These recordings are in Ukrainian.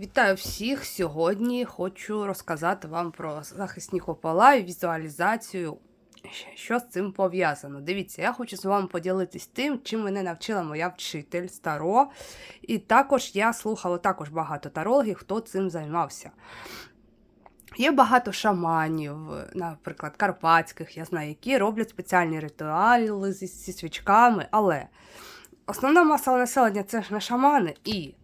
Вітаю всіх! Сьогодні хочу розказати вам про захисні купола і візуалізацію, що з цим пов'язано. Дивіться, я хочу з вами поділитись тим, чим мене навчила моя вчитель Старо. І також я слухала також багато тарологів, хто цим займався. Є багато шаманів, наприклад, карпатських, я знаю, які роблять спеціальні ритуали зі, свічками, але основна маса населення це ж не шамани, і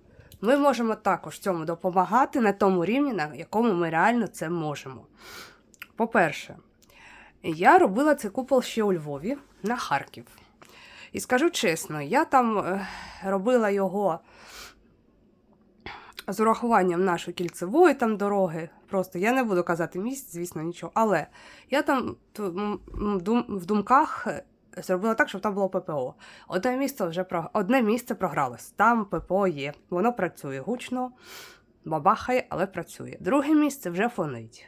ми можемо також цьому допомагати на тому рівні, на якому ми реально це можемо. По-перше, я робила цей купол ще у Львові на Харків. І скажу чесно, я там е, робила його з урахуванням нашої кільцевої там дороги. Просто я не буду казати місць, звісно, нічого. Але я там в думках зробила так, щоб там було ППО. Одне місце вже про... одне місце програлось. Там ППО є. Воно працює гучно, бабахає, але працює. Друге місце вже фонить.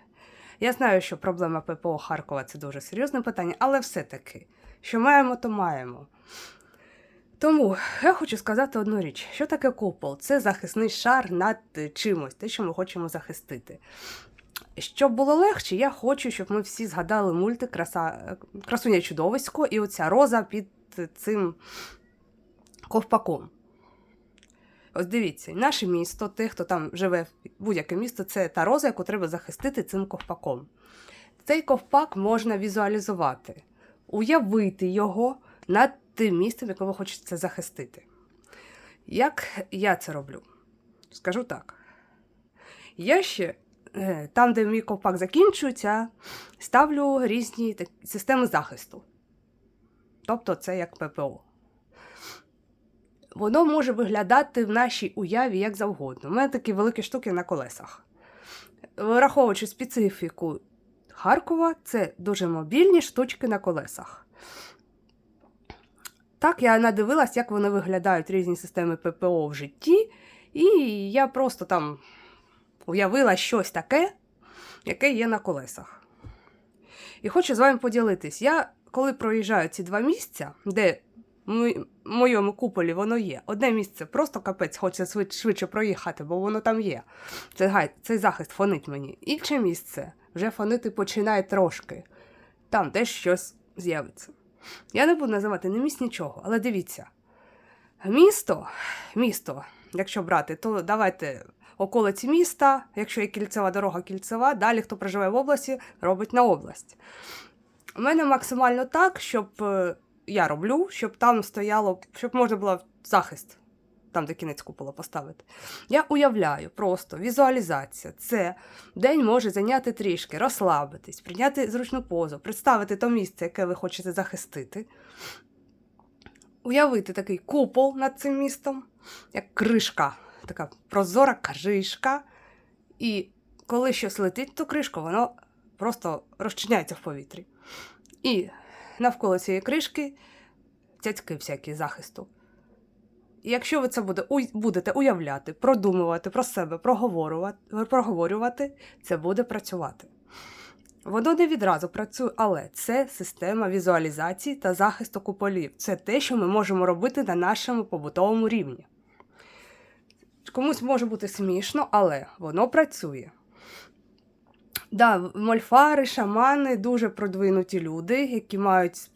Я знаю, що проблема ППО Харкова це дуже серйозне питання, але все-таки, що маємо, то маємо. Тому я хочу сказати одну річ: що таке купол? Це захисний шар над чимось, те, що ми хочемо захистити. Щоб було легше, я хочу, щоб ми всі згадали мультик Краса... Красуня чудовисько і оця роза під цим ковпаком. Ось дивіться, наше місто, те, хто там живе, будь-яке місто, це та роза, яку треба захистити цим ковпаком. Цей ковпак можна візуалізувати, уявити його над тим місцем, яке ви хочете захистити. Як я це роблю? Скажу так. Я ще там, де мій ковпак закінчується, ставлю різні системи захисту. Тобто це як ППО. Воно може виглядати в нашій уяві як завгодно. У мене такі великі штуки на колесах. Враховуючи специфіку Харкова, це дуже мобільні штучки на колесах. Так, я надивилась, як вони виглядають різні системи ППО в житті, і я просто там уявила щось таке, яке є на колесах. І хочу з вами поділитись. Я, коли проїжджаю ці два місця, де в моєму куполі воно є, одне місце просто капець, хочеться швидше, проїхати, бо воно там є. Це, цей захист фонить мені. Інше місце вже фонити починає трошки. Там теж щось з'явиться. Я не буду називати не місць нічого, але дивіться. Місто, місто, якщо брати, то давайте околиці міста, якщо є кільцева дорога кільцева, далі хто проживає в області, робить на область. У мене максимально так, щоб е, я роблю, щоб там стояло, щоб можна було захист, там, де кінець купола поставити. Я уявляю просто візуалізація. Це день може зайняти трішки, розслабитись, прийняти зручну позу, представити то місце, яке ви хочете захистити. Уявити такий купол над цим містом, як кришка, така прозора кришка. І коли щось летить, то кришка, воно просто розчиняється в повітрі. І навколо цієї кришки цяцьки всякі захисту. І якщо ви це буде, будете уявляти, продумувати про себе, проговорювати, проговорювати, це буде працювати. Воно не відразу працює, але це система візуалізації та захисту куполів. Це те, що ми можемо робити на нашому побутовому рівні. Комусь може бути смішно, але воно працює. Да, мольфари, шамани дуже продвинуті люди, які мають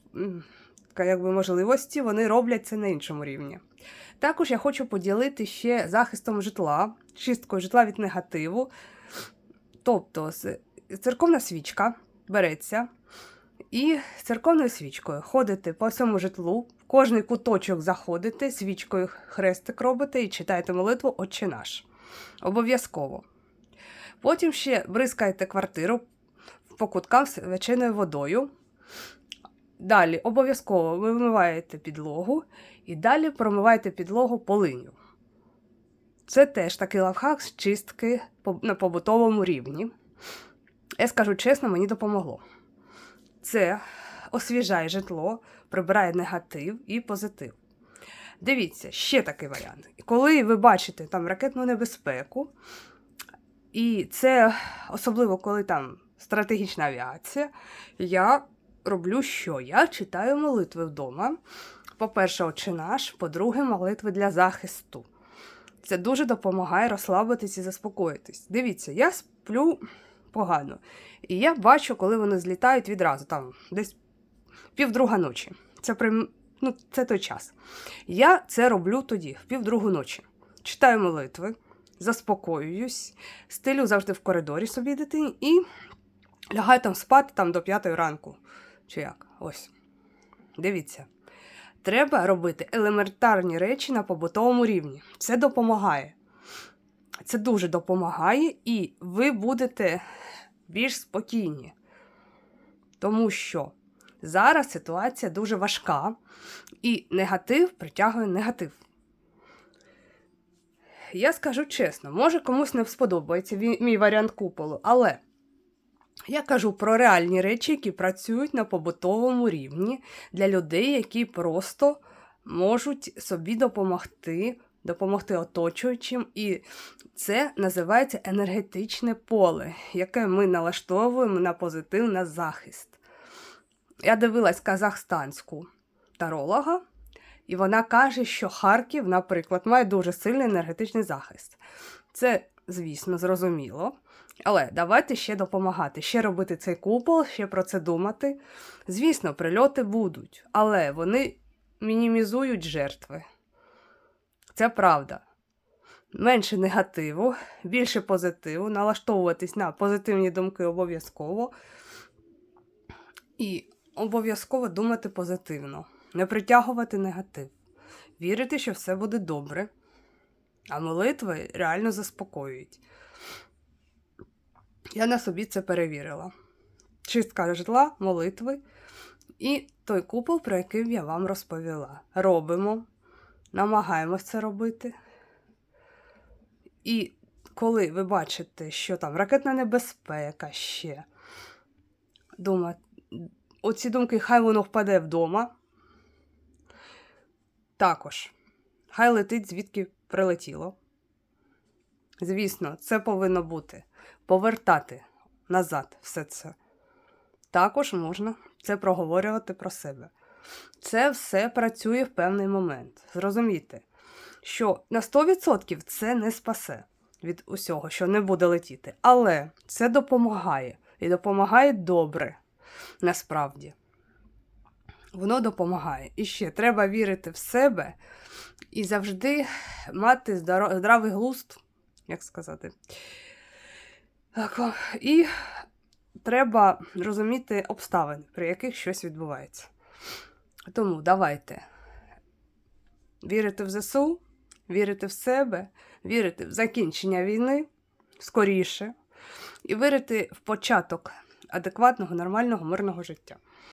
якби, можливості, вони роблять це на іншому рівні. Також я хочу поділити ще захистом житла, чисткою житла від негативу. Тобто, церковна свічка береться і церковною свічкою ходите по всьому житлу, кожний куточок заходите, свічкою хрестик робите і читаєте молитву Отче наш. Обов'язково. Потім ще бризкаєте квартиру по куткам свяченою водою. Далі обов'язково вимиваєте підлогу і далі промиваєте підлогу полиню. Це теж такий лавхак з чистки на побутовому рівні. Я скажу чесно, мені допомогло. Це освіжає житло, прибирає негатив і позитив. Дивіться, ще такий варіант. Коли ви бачите там ракетну небезпеку, і це особливо коли там стратегічна авіація, я роблю що? Я читаю молитви вдома. По-перше, «Отче наш, по-друге, молитви для захисту. Це дуже допомагає розслабитись і заспокоїтись. Дивіться, я сплю погано. І я бачу, коли вони злітають відразу, там десь півдруга ночі. Це, при... ну, це той час. Я це роблю тоді, в півдругу ночі. Читаю молитви, заспокоююсь, стелю завжди в коридорі собі дитині і лягаю там спати там, до п'ятої ранку. Чи як? Ось. Дивіться. Треба робити елементарні речі на побутовому рівні. Це допомагає. Це дуже допомагає, і ви будете більш спокійні. Тому що зараз ситуація дуже важка, і негатив притягує негатив. Я скажу чесно, може комусь не сподобається мій варіант куполу, але я кажу про реальні речі, які працюють на побутовому рівні для людей, які просто можуть собі допомогти, допомогти оточуючим. І це називається енергетичне поле, яке ми налаштовуємо на позитив, на захист. Я дивилась казахстанську таролога, і вона каже, що Харків, наприклад, має дуже сильний енергетичний захист. Це, звісно, зрозуміло. Але давайте ще допомагати, ще робити цей купол, ще про це думати. Звісно, прильоти будуть, але вони мінімізують жертви. Це правда. Менше негативу, більше позитиву, налаштовуватись на позитивні думки обов'язково. І обов'язково думати позитивно, не притягувати негатив, вірити, що все буде добре, а молитви реально заспокоюють. Я на собі це перевірила. Чистка житла, молитви і той купол, про який я вам розповіла. Робимо, намагаємось це робити. І коли ви бачите, що там ракетна небезпека ще, дума, оці думки, хай воно впаде вдома. Також, хай летить, звідки прилетіло. Звісно, це повинно бути повертати назад все це. Також можна це проговорювати про себе. Це все працює в певний момент. Зрозумійте, що на 100% це не спасе від усього, що не буде летіти. Але це допомагає. І допомагає добре, насправді. Воно допомагає. І ще треба вірити в себе і завжди мати здравий глузд, як сказати. І треба розуміти обставини, при яких щось відбувається. Тому давайте вірити в ЗСУ, вірити в себе, вірити в закінчення війни скоріше і вірити в початок адекватного, нормального, мирного життя.